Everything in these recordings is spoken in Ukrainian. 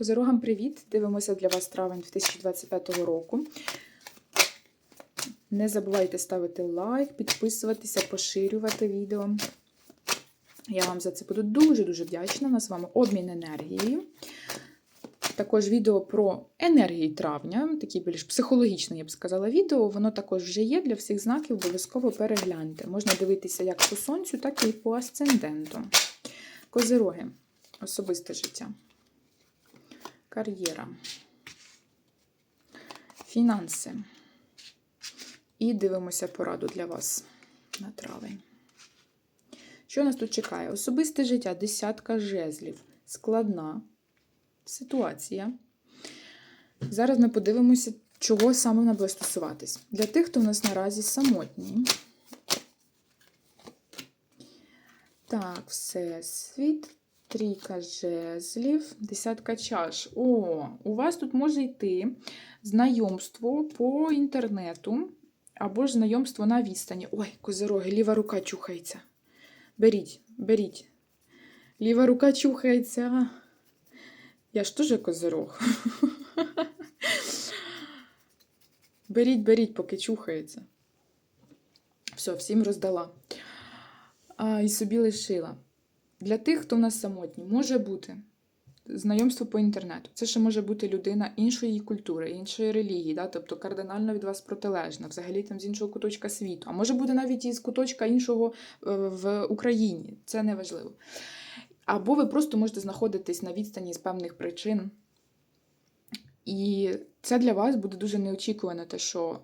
Козирогам привіт! Дивимося для вас травень 2025 року. Не забувайте ставити лайк, підписуватися, поширювати відео. Я вам за це буду дуже-дуже вдячна. У нас з вами обмін енергією. Також відео про енергії травня, такі більш психологічне, я б сказала, відео. Воно також вже є для всіх знаків, обов'язково перегляньте. Можна дивитися як по сонцю, так і по асценденту. Козироги. Особисте життя. Кар'єра. Фінанси. І дивимося пораду для вас на травень. Що нас тут чекає? Особисте життя, десятка жезлів. Складна ситуація. Зараз ми подивимося, чого саме вона буде стосуватись. Для тих, хто в нас наразі самотній. Так, всесвіт. Трійка жезлів, десятка чаш. О, у вас тут може йти знайомство по інтернету або ж знайомство на відстані. Ой, козироги, ліва рука чухається. Беріть, беріть. Ліва рука чухається. Я ж теж козирог. Беріть, беріть, поки чухається. Все, всім роздала. А, І собі лишила. Для тих, хто в нас самотній, може бути знайомство по інтернету. Це ще може бути людина іншої культури, іншої релігії, да? тобто кардинально від вас протилежна, взагалі там з іншого куточка світу. А може бути навіть із куточка іншого е, в Україні. Це не важливо. Або ви просто можете знаходитись на відстані з певних причин. І це для вас буде дуже неочікувано, те, що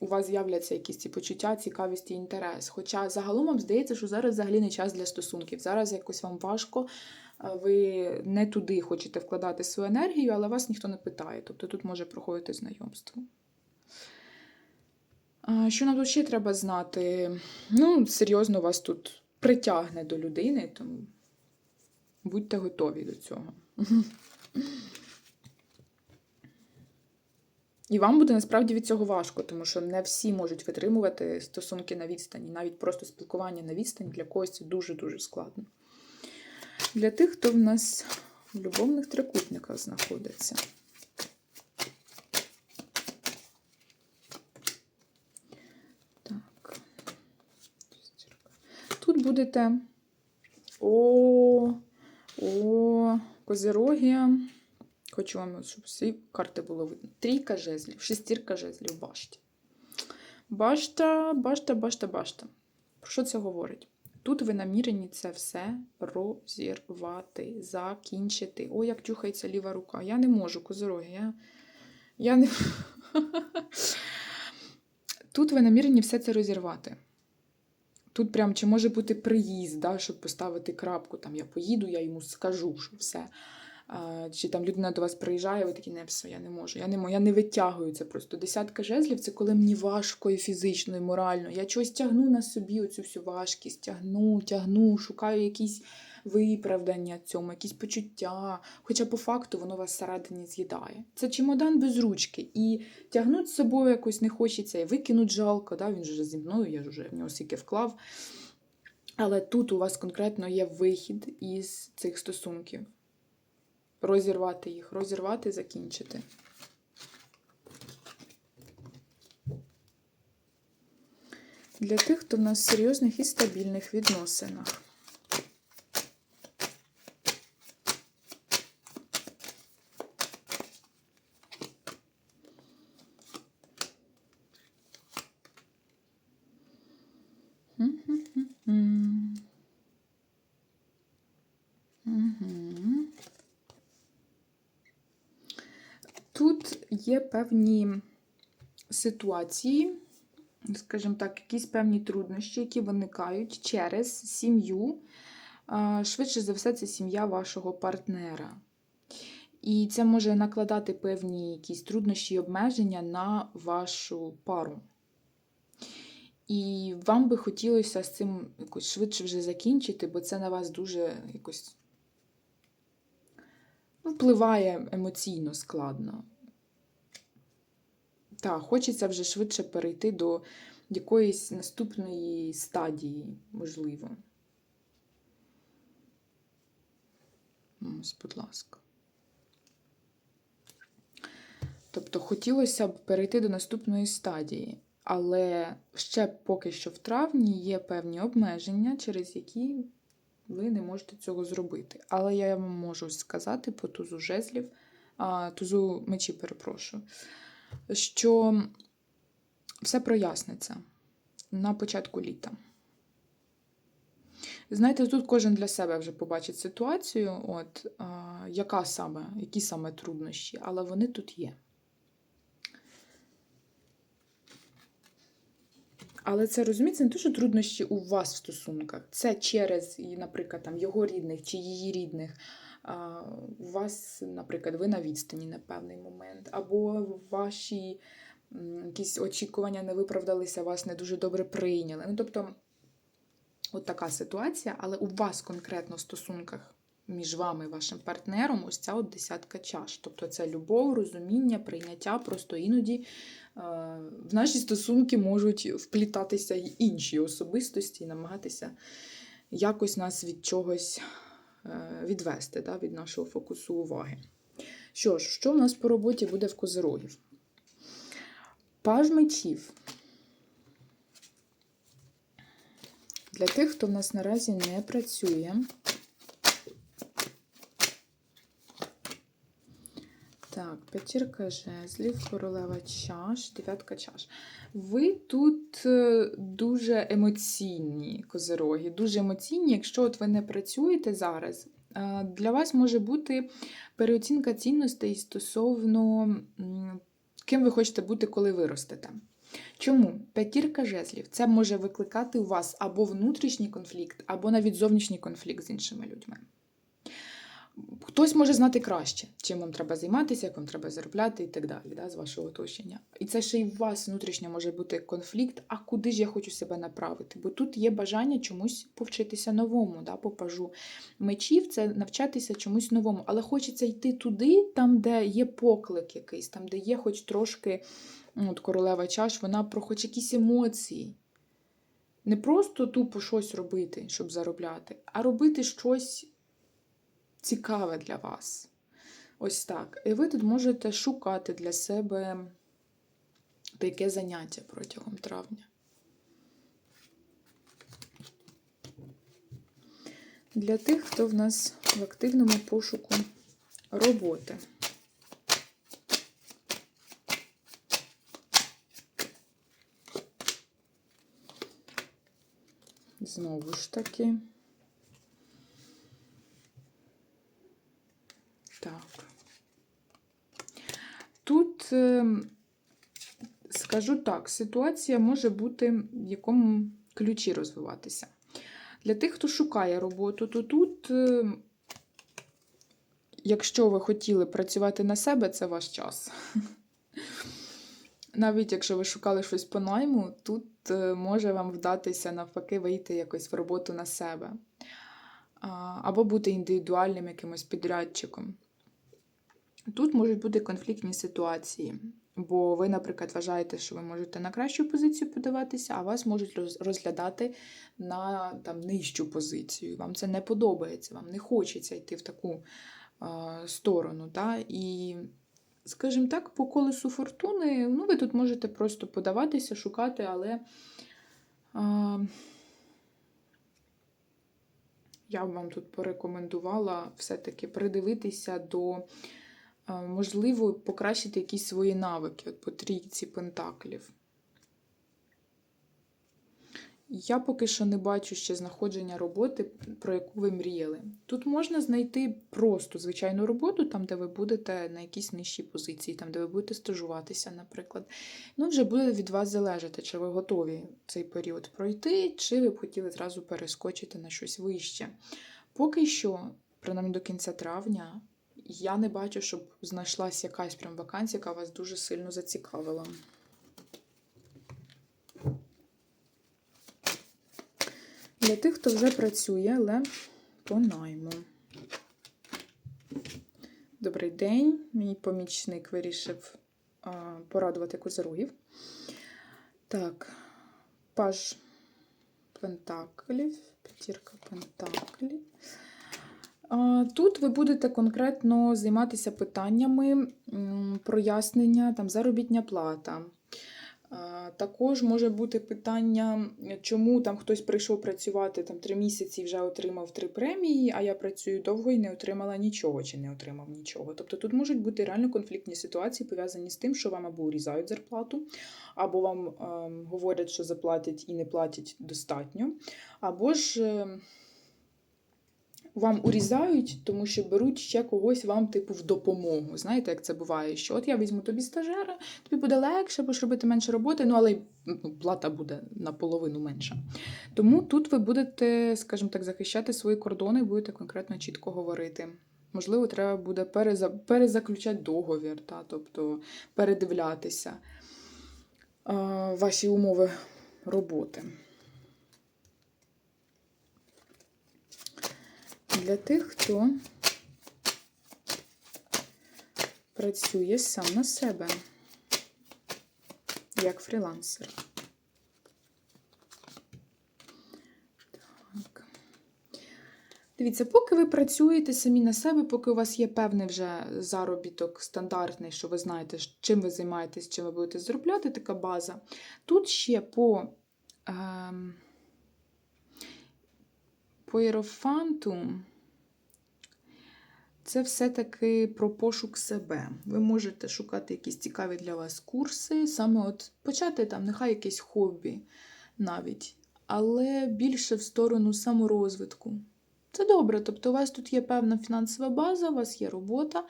у вас з'являться якісь ці почуття, цікавість і інтерес. Хоча загалом вам здається, що зараз взагалі не час для стосунків. Зараз якось вам важко, ви не туди хочете вкладати свою енергію, але вас ніхто не питає. Тобто тут може проходити знайомство. Що нам тут ще треба знати? Ну, серйозно вас тут притягне до людини, тому будьте готові до цього. І вам буде насправді від цього важко, тому що не всі можуть витримувати стосунки на відстані. Навіть просто спілкування на відстані для когось це дуже-дуже складно. Для тих, хто в нас в любовних трикутниках знаходиться. Так. Тут будете о, о, козирогія. Хочу вам, щоб всі карти було видно. Трійка жезлів, шестірка жезлів, башті. Башта, башта, башта, башта. Про що це говорить? Тут ви намірені це все розірвати, закінчити. О, як чухається ліва рука. Я не можу, козороги. Я, я не... Тут ви намірені все це розірвати. Тут прям чи може бути приїзд, да, щоб поставити крапку. Там Я поїду, я йому скажу, що все. Чи там людина до вас приїжджає, ви такі, не все, я не можу, я не можу, я не витягую це просто. Десятка жезлів це коли мені важко і фізично, і морально. Я чогось тягну на собі оцю всю важкість, тягну, тягну, шукаю якісь виправдання цьому, якісь почуття. Хоча по факту воно вас всередині з'їдає. Це чемодан без ручки. І тягнуть з собою якось не хочеться, і викинуть жалко. Да? Він же зі мною, я ж вже в нього стільки вклав. Але тут у вас конкретно є вихід із цих стосунків розірвати їх, розірвати, закінчити. Для тих, хто в нас в серйозних і стабільних відносинах. Тут є певні ситуації, скажімо так, якісь певні труднощі, які виникають через сім'ю. Швидше за все, це сім'я вашого партнера. І це може накладати певні якісь труднощі і обмеження на вашу пару. І вам би хотілося з цим якось швидше вже закінчити, бо це на вас дуже якось впливає емоційно складно. Так, хочеться вже швидше перейти до якоїсь наступної стадії, можливо. Будь ласка. тобто хотілося б перейти до наступної стадії, але ще поки що в травні є певні обмеження, через які ви не можете цього зробити. Але я вам можу сказати по тузу жезлів, тузу мечі, перепрошую, що все проясниться на початку літа. Знаєте, тут кожен для себе вже побачить ситуацію, от, яка саме, які саме труднощі, але вони тут є. Але це розумієте, не що труднощі у вас в стосунках. Це через, наприклад, там, його рідних чи її рідних. А, У вас, наприклад, ви на відстані на певний момент, або ваші якісь очікування не виправдалися, вас не дуже добре прийняли. Ну, тобто, от така ситуація, але у вас конкретно в стосунках між вами і вашим партнером ось ця от десятка чаш. Тобто це любов, розуміння, прийняття, просто іноді е, в наші стосунки можуть вплітатися й інші особистості і намагатися якось нас від чогось е, відвести, да, від нашого фокусу уваги. Що ж, що в нас по роботі буде в козирогів? Паж мечів. Для тих, хто в нас наразі не працює. Так, п'ятірка жезлів, королева чаш, дев'ятка чаш. Ви тут е, дуже емоційні козироги, дуже емоційні, якщо от ви не працюєте зараз. е, Для вас може бути переоцінка цінностей стосовно ким ви хочете бути, коли виростете. Чому? П'ятірка жезлів це може викликати у вас або внутрішній конфлікт, або навіть зовнішній конфлікт з іншими людьми. Хтось може знати краще, чим вам треба займатися, як вам треба заробляти і так далі, да, з вашого оточення. І це ще й у вас внутрішньо може бути конфлікт, а куди ж я хочу себе направити? Бо тут є бажання чомусь повчитися новому, да, по пажу мечів це навчатися чомусь новому. Але хочеться йти туди, там, де є поклик якийсь, там, де є хоч трошки ну, от королева чаш, вона про хоч якісь емоції. Не просто тупо щось робити, щоб заробляти, а робити щось цікаве для вас. Ось так. І ви тут можете шукати для себе таке заняття протягом травня. Для тих, хто в нас в активному пошуку роботи. Знову ж таки. Так. Тут, е, скажу так, ситуація може бути в якому ключі розвиватися. Для тих, хто шукає роботу, то тут, е, якщо ви хотіли працювати на себе, це ваш час. Навіть якщо ви шукали щось по найму, тут е, може вам вдатися навпаки вийти якось в роботу на себе. Або бути індивідуальним якимось підрядчиком. Тут можуть бути конфліктні ситуації, бо ви, наприклад, вважаєте, що ви можете на кращу позицію подаватися, а вас можуть розглядати на там, нижчу позицію. Вам це не подобається, вам не хочеться йти в таку е, сторону. Да? І, скажімо так, по колесу фортуни, ну, ви тут можете просто подаватися, шукати, але. Е, я б вам тут порекомендувала все-таки придивитися до, можливо, покращити якісь свої навики от по трійці пентаклів. Я поки що не бачу ще знаходження роботи, про яку ви мріяли. Тут можна знайти просто звичайну роботу, там, де ви будете на якійсь нижчій позиції, там, де ви будете стажуватися, наприклад. Ну, вже буде від вас залежати, чи ви готові цей період пройти, чи ви б хотіли зразу перескочити на щось вище. Поки що, принаймні до кінця травня, я не бачу, щоб знайшлася якась прям вакансія, яка вас дуже сильно зацікавила. Для тих, хто вже працює, але по найму. Добрий день. Мій помічник вирішив а, порадувати козирогів. Так, паж пентаклів, п'ятірка пентаклів. Тут ви будете конкретно займатися питаннями прояснення, там, заробітня плата. Також може бути питання, чому там хтось прийшов працювати там, три місяці і вже отримав три премії, а я працюю довго і не отримала нічого чи не отримав нічого. Тобто тут можуть бути реально конфліктні ситуації, пов'язані з тим, що вам або урізають зарплату, або вам ем, говорять, що заплатять і не платять достатньо, або ж. ем, вам урізають, тому що беруть ще когось вам, типу, в допомогу. Знаєте, як це буває? Що от я візьму тобі стажера, тобі буде легше, будеш робити менше роботи, ну але й ну, плата буде наполовину менша. Тому тут ви будете, скажімо так, захищати свої кордони, будете конкретно чітко говорити. Можливо, треба буде переза... перезаключати договір, та, тобто передивлятися е, ваші умови роботи. Для тих, хто працює сам на себе як фрілансер. Так. Дивіться, поки ви працюєте самі на себе, поки у вас є певний вже заробіток стандартний, що ви знаєте, чим ви займаєтесь, чим ви будете заробляти, така база. Тут ще по. Ем, по Єрофанту це все-таки про пошук себе. Ви можете шукати якісь цікаві для вас курси, саме от почати там, нехай якесь хобі навіть, але більше в сторону саморозвитку. Це добре, тобто у вас тут є певна фінансова база, у вас є робота,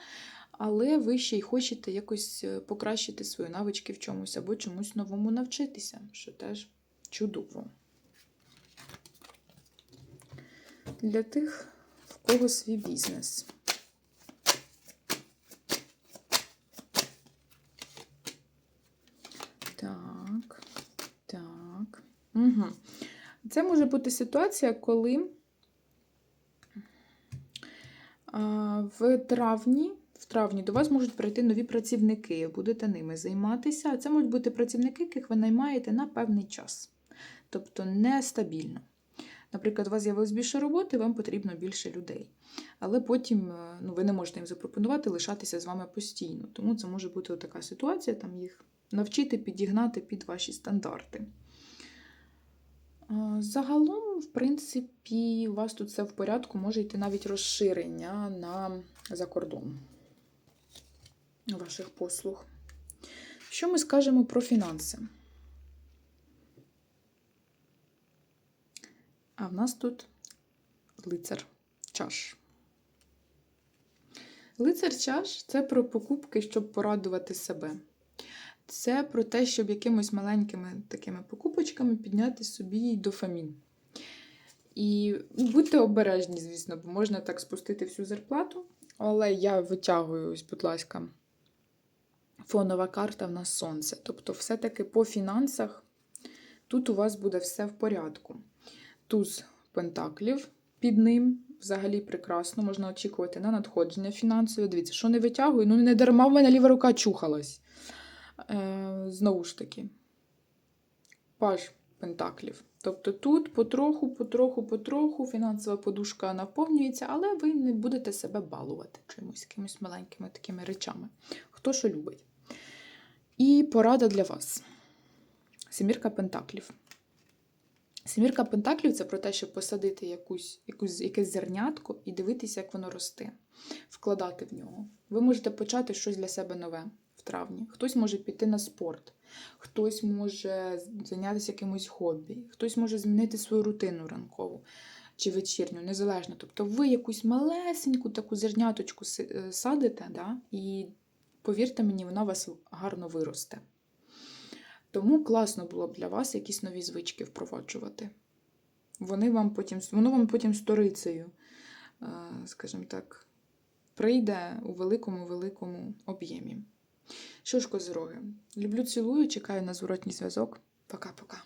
але ви ще й хочете якось е, покращити свої навички в чомусь або чомусь новому навчитися, що теж чудово. Для тих, в кого свій бізнес. Так, так. Угу. Це може бути ситуація, коли в травні. В травні до вас можуть прийти нові працівники, будете ними займатися. А це можуть бути працівники, яких ви наймаєте на певний час, тобто нестабільно. Наприклад, у вас з'явилось більше роботи, вам потрібно більше людей. Але потім е, ну, ви не можете їм запропонувати лишатися з вами постійно. Тому це може бути така ситуація, там їх навчити підігнати під ваші стандарти. Загалом, в принципі, у вас тут все в порядку, може йти навіть розширення на закордон ваших послуг. Що ми скажемо про фінанси? А в нас тут лицар чаш. Лицар чаш це про покупки, щоб порадувати себе. Це про те, щоб якимось маленькими такими покупочками підняти собі дофамін. І будьте обережні, звісно, бо можна так спустити всю зарплату. Але я витягую, ось, будь ласка, фонова карта в нас сонце. Тобто, все-таки по фінансах тут у вас буде все в порядку туз пентаклів під ним. Взагалі прекрасно, можна очікувати на надходження фінансове. Дивіться, що не витягую, ну не дарма в мене ліва рука чухалась. Е, Знову ж таки, паж пентаклів. Тобто тут потроху, потроху, потроху фінансова подушка наповнюється, але ви не будете себе балувати чимось, якимись маленькими такими речами. Хто що любить. І порада для вас. Семірка пентаклів. Семірка пентаклів це про те, щоб посадити якусь, якусь, якесь зернятко і дивитися, як воно росте, вкладати в нього. Ви можете почати щось для себе нове в травні. Хтось може піти на спорт, хтось може зайнятися якимось хобі, хтось може змінити свою рутину ранкову чи вечірню, незалежно. Тобто ви якусь малесеньку таку зерняточку е, садите, да? і повірте мені, вона у вас гарно виросте. Тому класно було б для вас якісь нові звички впроваджувати. Вони вам потім, воно вам потім сторицею, е, скажімо так, прийде у великому-великому об'ємі. Що ж, козироги, люблю, цілую, чекаю на зворотній зв'язок. Пока-пока.